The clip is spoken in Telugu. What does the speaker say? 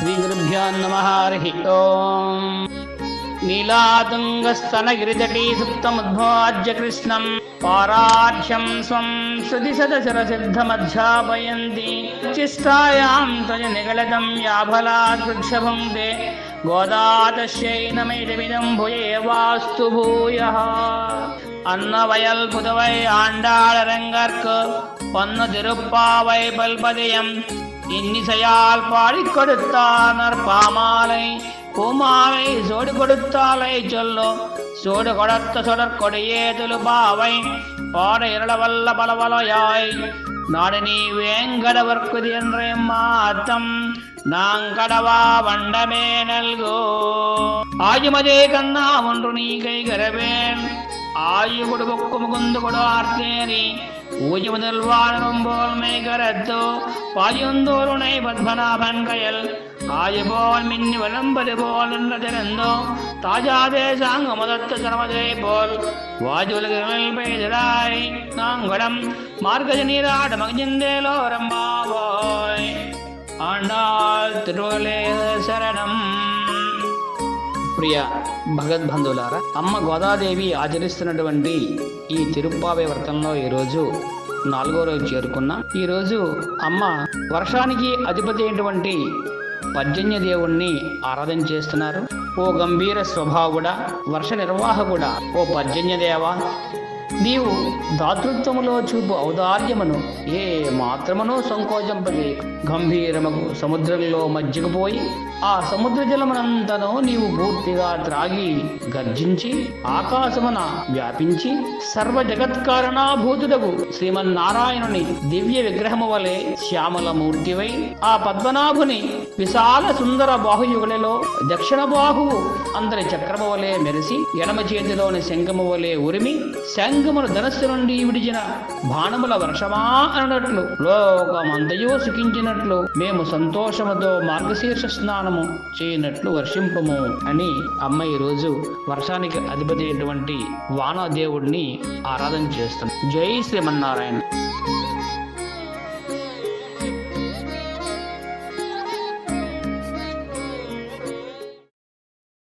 శ్రీగురుభ్యో నమ హరి ఓం నీలాతుంగస్తనగిరిజటీసుప్తముద్భోజ్య కృష్ణం పారార్హ్యం స్వం శృతి సదశరసిద్ధమధ్యాపయంతి చిష్టాయాం తయ నిగళదం యాఫలాద్వృక్షభం తే గోదాతశ్యై నమైదమిదం భుయే వాస్తు భూయ అన్నవయల్ పుదవై ఆండాళరంగర్క్ తిరుప్పావై పల్పదియం இன்னிசையால் பாடி கொடுத்தானர் பாமாலை பூமாலை சோடு கொடுத்தாலை சொல்லோ. சோடு கொடுத்த சொடர் கொடியே துலுபாவை பாட இருளவல்ல பலவலையாய். நாடு நீ வேங்கடவர்க்குது என்றே மாத்தம். நாங்கடவா வண்டமே நல்கோ. ஆயுமதே கண்ணா ஒன்று நீ கைகரவேன். ஆயுகுடு பொக்கு முகுந்து கொடு ஆர்த்தேரி ஊஜி முதல் வாழும் போல் மேகரத்தோ பாயுந்தோருணை பத்மநாபன் கயல் ஆயு போல் மின்னி விளம்பது போல் நின்ற திறந்தோ தாஜாதே சாங்க முதத்து சரமதே போல். வாஜுலகில் பெய்தராய் நாங்குடம் மார்கஜ நீராட மகிழ்ந்தேலோ ரம்பாவோய் ஆண்டாள் திருவலே சரணம் ప్రియ భగద్బంధువులారా అమ్మ గోదాదేవి ఆచరిస్తున్నటువంటి ఈ తిరుప్పావే వ్రతంలో ఈరోజు నాలుగో రోజు చేరుకున్నాం. ఈరోజు అమ్మ వర్షానికి అధిపతి అయినటువంటి పర్జన్య దేవుణ్ణి ఆరాధన చేస్తున్నారు. ఓ గంభీర స్వభావుడా వర్ష నిర్వాహకుడా ఓ పర్జన్య నీవు దాతృత్వములో చూపు ఔదార్యమును ఏ మాత్రమును సంకోచంపలే గంభీరముకు సముద్రంలో మజ్జిగపోయి ఆ సముద్ర జలమునంతను నీవు పూర్తిగా త్రాగి గర్జించి ఆకాశమున వ్యాపించి సర్వ జగత్కారణాభూతుడకు శ్రీమన్నారాయణుని దివ్య విగ్రహము వలె శ్యామల మూర్తివై ఆ పద్మనాభుని విశాల సుందర బాహుయుగులలో దక్షిణ బాహువు అందరి చక్రము వలె మెరిసి ఎడమ చేతిలోని శంఖము వలె ఉరిమి శంఖమును ధనస్సు నుండి విడిచిన బాణముల వర్షమా అన్నట్లు. లోకమంతయో సుఖించినట్లు మేము సంతోషముతో మార్గశీర్ష స్నానము చేయనట్లు వర్షింపము అని అమ్మ ఈ రోజు వర్షానికి అధిపతి అయినటువంటి వానదేవుడిని ఆరాధన చేస్తాం జై శ్రీమన్నారాయణ.